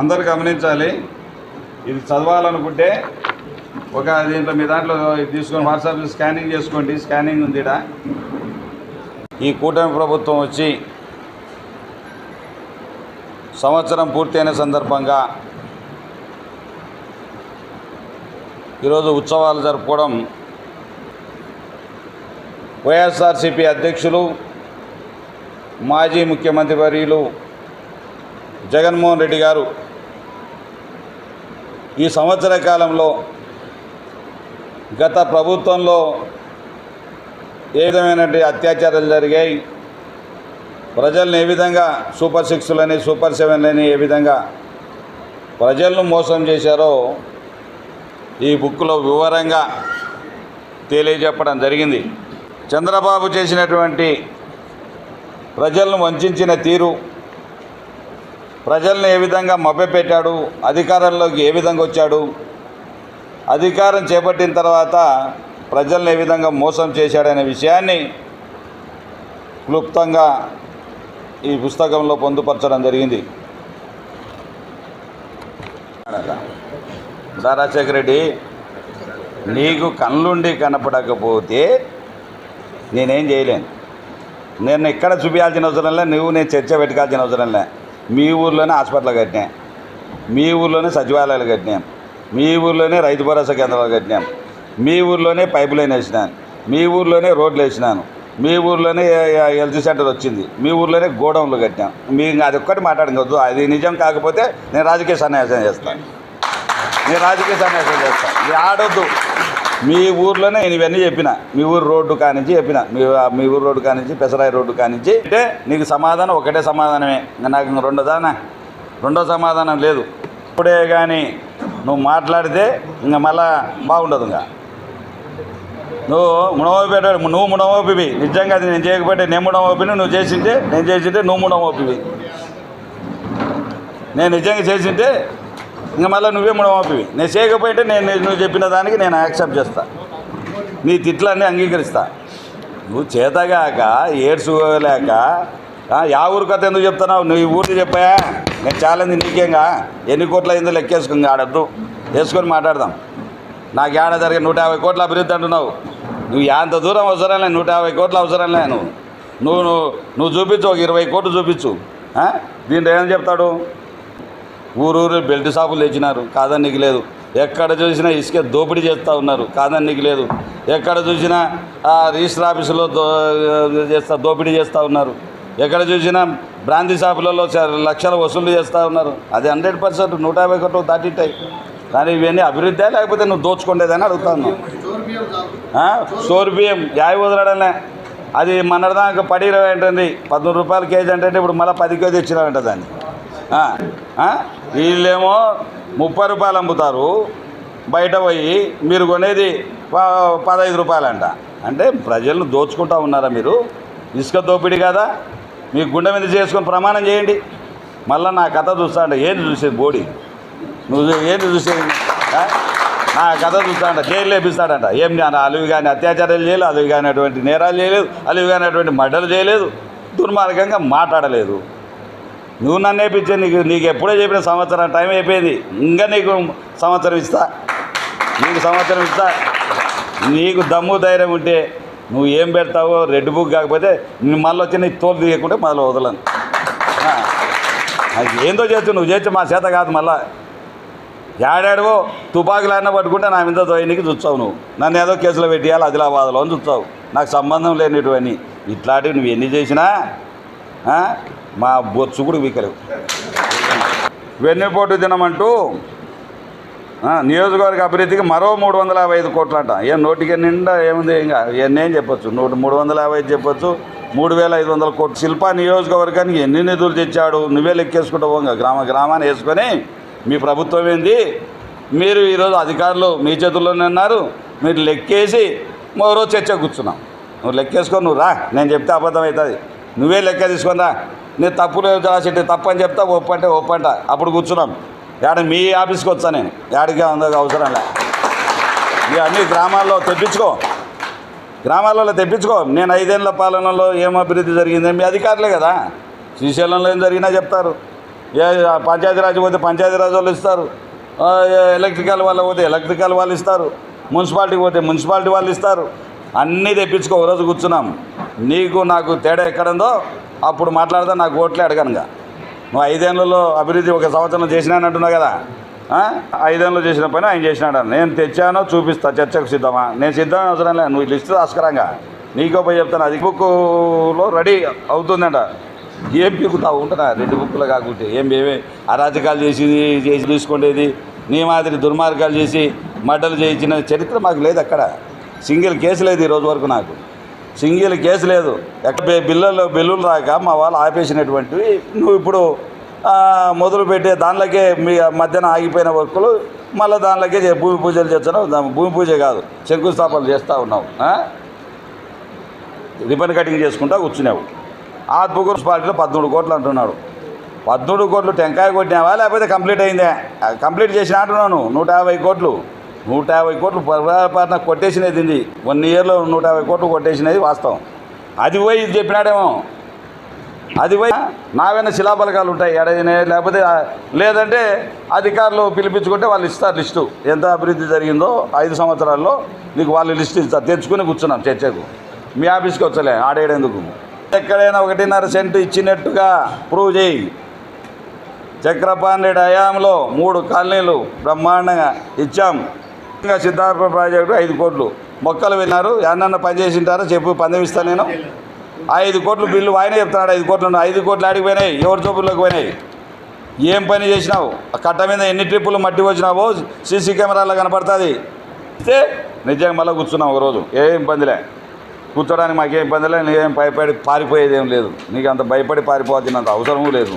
అందరు గమనించాలి. ఇది చదవాలనుకుంటే ఒక దీంట్లో మీ దాంట్లో తీసుకొని వాట్సాప్ స్కానింగ్ చేసుకోండి. స్కానింగ్ ఉంది ఈ కూటమి ప్రభుత్వం వచ్చి సంవత్సరం పూర్తయిన సందర్భంగా ఈరోజు ఉత్సవాలు జరుపుకోవడం వైఎస్ఆర్సిపి అధ్యక్షులు మాజీ ముఖ్యమంత్రి వర్యులు జగన్మోహన్ రెడ్డి గారు ఈ సంవత్సర కాలంలో గత ప్రభుత్వంలో ఏ విధమైనటువంటి అత్యాచారాలు జరిగాయి? ప్రజల్ని ఏ విధంగా సూపర్ సిక్స్లని సూపర్ సెవెన్లని ఏ విధంగా ప్రజలను మోసం చేశారో ఈ బుక్లో వివరంగా తెలియజెప్పడం జరిగింది. చంద్రబాబు చేసినటువంటి ప్రజలను వంచిన తీరు. ప్రజల్ని ఏ విధంగా మభ్యపెట్టాడు? అధికారంలోకి ఏ విధంగా వచ్చాడు? అధికారం చేపట్టిన తర్వాత ప్రజల్ని ఏ విధంగా మోసం చేశాడనే విషయాన్ని క్లుప్తంగా ఈ పుస్తకంలో పొందుపరచడం జరిగింది. రాజశేఖర రెడ్డి నీకు కళ్ళుండి కనపడకపోతే నేనేం చేయలేను. నేను ఇక్కడ చూపించాల్సిన అవసరం లే నువ్వు నేను చర్చ పెట్టుకోవాల్సిన అవసరం లే మీ ఊర్లోనే హాస్పిటల్ కట్టినాం. మీ ఊర్లోనే సచివాలయాలు కట్టినాం. మీ ఊర్లోనే రైతు భరోసా కేంద్రాలు కట్టినాం. మీ ఊర్లోనే పైప్ లైన్ వేసినాను. మీ ఊర్లోనే రోడ్లు వేసినాను. మీ ఊర్లోనే హెల్త్ సెంటర్ వచ్చింది. మీ ఊర్లోనే గోడౌన్లు కట్టాం మీ అది ఒక్కటి మాట్లాడకూడదు. అది నిజం కాకపోతే నేను రాజకీయ సన్యాసం చేస్తాను. నేను రాజకీయ సన్యాసం చేస్తాను. ఇది ఆడొద్దు. మీ ఊర్లోనే నేను ఇవన్నీ చెప్పిన. మీ ఊరు రోడ్డు కానించి చెప్పిన. మీ మీ ఊరు రోడ్డు కానించి పెసరాయి రోడ్డు కానించి. అంటే నీకు సమాధానం ఒకటే సమాధానమే. ఇంకా నాకు రెండోదానా? రెండో సమాధానం లేదు. ఇప్పుడే కానీ నువ్వు మాట్లాడితే ఇంకా మళ్ళా బాగుండదు ఇంకా. నువ్వు మునమోపిడాడు నువ్వు మునమోపివి నిజంగా అది నేను చేయకపోతే నేను మునమోపిని నువ్వు చేసింటే నేను చేసింటే నువ్వు మునమోపివి నేను నిజంగా చేసింటే ఇంకా మళ్ళీ నువ్వే మునమోపివి నేను చేయకపోయింటే నేను నువ్వు చెప్పిన దానికి నేను యాక్సెప్ట్ చేస్తా. నీ తిట్లన్నీ అంగీకరిస్తా. నువ్వు చేతగాక ఏడ్చుకోలేక ఆ, యా ఊరు కథ ఎందుకు చెప్తున్నావు? నువ్వు ఈ ఊరిని చెప్పాయా? నేను ఛాలెంజ్ నీకేంగా? ఎన్ని కోట్ల అయిందో లెక్కేసుకుని ఆడద్దు. వేసుకొని మాట్లాడదాం. నాకు ఏడ జరిగే నూట యాభై కోట్ల అభివృద్ధి అంటున్నావు? నువ్వు ఎంత దూరం అవసరం లేదు. నూట యాభై కోట్ల అవసరం లే నువ్వు. నువ్వు నువ్వు నువ్వు చూపించు ఒక ఇరవై కోట్లు చూపించు. దీంట్లో ఏం చెప్తాడు? ఊరూరు బెల్ట్ షాపులు తెచ్చినారు. కాదని లేదు. ఎక్కడ చూసినా ఇసుక దోపిడీ చేస్తూ ఉన్నారు. కాదని నీకు లేదు. ఎక్కడ చూసినా ఆ రిజిస్టర్ ఆఫీసులో దో చేస్తా దోపిడీ చేస్తూ ఉన్నారు. ఎక్కడ చూసినా బ్రాంతి షాపులలో చ- లక్షలు వసూలు చేస్తూ ఉన్నారు. అది హండ్రెడ్ పర్సెంట్ నూట యాభై కోట్లు దాటిట్టాయి కానీ ఇవన్నీ అభివృద్ధి లేకపోతే నువ్వు దోచుకుండేదని అడుగుతాను. సోర్ బియ్యం యాభై వదలడలే అది దాకా పడి ఇరవై ఉంటుంది పదమూడు రూపాయలు కేజీ అంటే ఇప్పుడు మళ్ళీ పది కేజీ ఇచ్చినారంట దాన్ని. వీళ్ళేమో ముప్పై రూపాయలు అమ్ముతారు. బయట పోయి మీరు కొనేది ప- పదహైదు రూపాయలంట. అంటే ప్రజలను దోచుకుంటా ఉన్నారా మీరు? ఇసుక దోపిడీ కదా? మీ గుండె మీద చేసుకొని ప్రమాణం చేయండి. మళ్ళీ నా కథ చూస్తా అంటే ఏంది చూసేది బోడి? నువ్వు ఏంది చూసేది? నా కథ చూస్తాడంట జైలు లేపిస్తాడంట. ఏం నేను అలివి కానీ అత్యాచారాలు చేయలేదు అలివి కానిటువంటి నేరాలు చేయలేదు అలివి కానిటువంటి మడ్డలు చేయలేదు దుర్మార్గంగా మాట్లాడలేదు. నువ్వు నన్ను వేయించే నీకు నీకు ఎప్పుడో చెప్పిన సంవత్సరం టైం అయిపోయింది. ఇంకా నీకు సంవత్సరం ఇస్తా. నీకు సంవత్సరం ఇస్తా. నీకు దమ్ము ధైర్యం ఉంటే నువ్వు ఏం పెడతావో రెడ్ బుక్ కాకపోతే నువ్వు మళ్ళీ వచ్చి నీ తోలు తీయకుంటే మళ్ళీ వదలను. అది ఏందో చేస్తు నువ్వు చేస్తే మా చేత కాదు మళ్ళా. ఏడాడవో తుపాకులు పట్టుకుంటే నా మీద దోయనికి చూస్తావు నువ్వు. నన్ను ఏదో కేసులో పెట్టేయాలి ఆదిలాబాద్లో అని చూస్తావు. నాకు సంబంధం లేనిటువంటి ఇట్లాంటివి నువ్వు ఎన్ని చేసినా మా బొచ్చు కూడా వీకలేవు. వెన్నుపోటు దినమంటూ నియోజకవర్గ అభివృద్ధికి మరో మూడు వందల యాభై ఐదు కోట్లు అంట ఏం నోటికి నిండా ఏముంది ఇంకా ఎన్నేం చెప్పొచ్చు. నూట మూడు వందల యాభై ఐదు చెప్పొచ్చు. మూడు వేల ఐదు వందల కోట్లు శిల్ప నియోజకవర్గానికి ఎన్ని నిధులు తెచ్చాడు? నువ్వే లెక్కేసుకుంటావు ఇంకా గ్రామ గ్రామాన్ని వేసుకొని మీ ప్రభుత్వం ఏంది? మీరు ఈరోజు అధికారులు మీ చేతుల్లోనే ఉన్నారు. మీరు లెక్కేసి మరో చర్చ కూర్చున్నాం. నువ్వు లెక్కేసుకొని నువ్వు రా. నేను చెప్తే అబద్ధం అవుతుంది. నువ్వే లెక్క తీసుకొని రా. నేను తప్పులు రాసి తప్పు అని చెప్తా ఒప్పంటే ఒప్పంట. అప్పుడు కూర్చున్నాం. యాడ మీ ఆఫీస్కి వచ్చా నేను? యాడికి ఉందో అవసరం లే. ఇక అన్ని గ్రామాల్లో తెప్పించుకో. గ్రామాలలో తెప్పించుకో. నేను ఐదేళ్ళ పాలనలో ఏం అభివృద్ధి జరిగింది? మీ అధికారులే కదా. శ్రీశైలంలో ఏం జరిగినా చెప్తారు. ఏ పంచాయతీరాజ్ పోతే పంచాయతీరాజ్ వాళ్ళు ఇస్తారు. ఎలక్ట్రికల్ వాళ్ళు పోతే ఎలక్ట్రికల్ వాళ్ళు ఇస్తారు. మున్సిపాలిటీకి పోతే మున్సిపాలిటీ వాళ్ళు ఇస్తారు. అన్నీ తెప్పించుకో. ఒక రోజు కూర్చున్నాం. నీకు నాకు తేడా ఎక్కడుందో అప్పుడు మాట్లాడితే నాకు ఓట్లే అడగనుగా. నువ్వు ఐదేళ్ళలో అభివృద్ధి ఒక సంవత్సరం చేసినానంటున్నావు కదా? ఐదేళ్ళు చేసిన పని ఆయన చేసినాడు? నేను తెచ్చానో చూపిస్తా చర్చకు సిద్ధమా? నేను సిద్ధమే అవసరం లేదు నువ్వు లిస్ట్ రాసుకురాగా. నీకో పోయి చెప్తాను అది బుక్లో రెడీ అవుతుందంట. ఏం పీకుతావు ఉంటున్నా రెండు బుక్కులు కాకుంటే ఏం ఏమే? అరాచకాలు చేసేది చేసి తీసుకునేది నీ మాదిరి దుర్మార్గాలు చేసి మడ్డలు చేయించిన చరిత్ర మాకు లేదు అక్కడ. సింగిల్ కేసు లేదు ఈ రోజు వరకు నాకు. సింగిల్ కేసు లేదు. ఎక్కడ బిల్లులు బిల్లులు రాక మా వాళ్ళు ఆపేసినటువంటివి. నువ్వు ఇప్పుడు మొదలు పెట్టే దానిలోకే మీ మధ్యన ఆగిపోయిన వర్కులు మళ్ళీ దానిలోకే భూమి పూజలు చేస్తున్నావు. భూమి పూజ కాదు శంకుస్థాపనలు చేస్తూ ఉన్నావు. రిబన్ కటింగ్ చేసుకుంటా కూర్చున్నావు. ఆత్మకూరు మున్సిపాలిటీలో పదమూడు కోట్లు అంటున్నాడు. పద్మూడు కోట్లు టెంకాయ కొట్టినావా? లేకపోతే కంప్లీట్ అయిందే? కంప్లీట్ చేసిన అంటున్నాను నూట యాభై కోట్లు. నూట యాభై కోట్లు పొరపాటున కొట్టేసినది ఇది. వన్ ఇయర్లో నూట యాభై కోట్లు కొట్టేసినది వాస్తవం. అది పోయి ఇది చెప్పినాడేమో. అది పోయి నావైనా శిలాపలకాలు ఉంటాయి. ఎడైనా లేకపోతే లేదంటే అధికారులు పిలిపించుకుంటే వాళ్ళు ఇస్తారు లిస్టు. ఎంత అభివృద్ధి జరిగిందో ఐదు సంవత్సరాల్లో నీకు వాళ్ళు లిస్టు ఇస్తారు తెచ్చుకుని కూర్చున్నాం చర్చకు. మీ ఆఫీస్కి వచ్చలే ఆడేయడేందుకు ఎక్కడైనా ఒకటిన్నర సెంటు ఇచ్చినట్టుగా ప్రూవ్ చేయి. చక్రపాణి హయాంలో మూడు కాలనీలు బ్రహ్మాండంగా ఇచ్చాం. సిద్ధార్థ ప్రాజెక్టు ఐదు కోట్లు. మొక్కలు విన్నారు ఎన్నన్న పని చేసింటారో చెప్పు పందెం ఇస్తాను నేను. ఐదు కోట్లు బిల్లు ఆయనే చెప్తున్నాడు ఐదు కోట్లు ఐదు కోట్లు ఆడికి పోయినాయి ఎవరి చూపుల్లోకి పోయినాయి? ఏం పని చేసినావు? ఆ కట్ట మీద ఎన్ని ట్రిప్పులు మట్టి వచ్చినావో సీసీ కెమెరాలో కనపడుతుంది. ఇస్తే నిజంగా మళ్ళీ కూర్చున్నాం ఒకరోజు. ఏం ఇబ్బందిలే కూర్చోడానికి మాకేం ఇబ్బంది నేనేం నీకేం భయపడి పారిపోయేది ఏం లేదు. నీకు అంత భయపడి పారిపోతున్నంత అవసరమూ లేదు.